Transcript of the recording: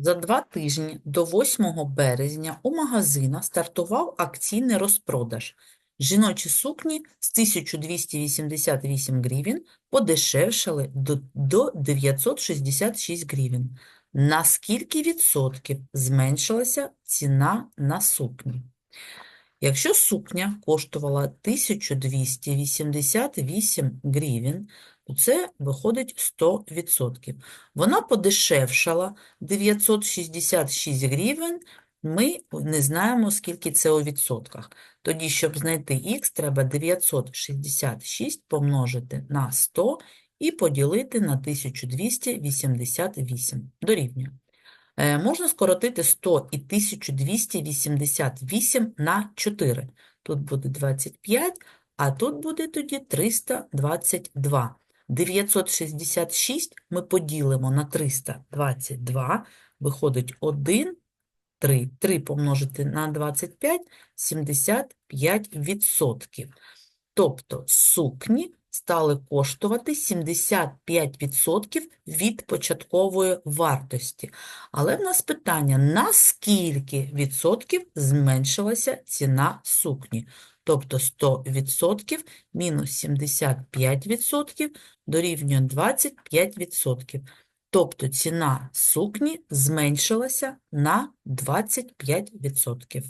За два тижні до 8 березня у магазинах стартував акційний розпродаж. Жіночі сукні з 1288 гривень подешевшали до, до 966 гривень. На скільки відсотків зменшилася ціна на сукні? Якщо сукня коштувала 1288 гривень, це виходить 100%. Вона подешевшала 966 гривень, ми не знаємо, скільки це у відсотках. Тоді, щоб знайти х, треба 966 помножити на 100 і поділити на 1288. Дорівнює. Е, Можна скоротити 100 і 1288 на 4. Тут буде 25, а тут буде тоді 322. 966 ми поділимо на 322, виходить 1, 3. 3 помножити на 25 – 75%. Тобто сукні стали коштувати 75% від початкової вартості. Але в нас питання, на скільки відсотків зменшилася ціна сукні? Тобто 100% мінус 75% дорівнює 25%. Тобто ціна сукні зменшилася на 25%.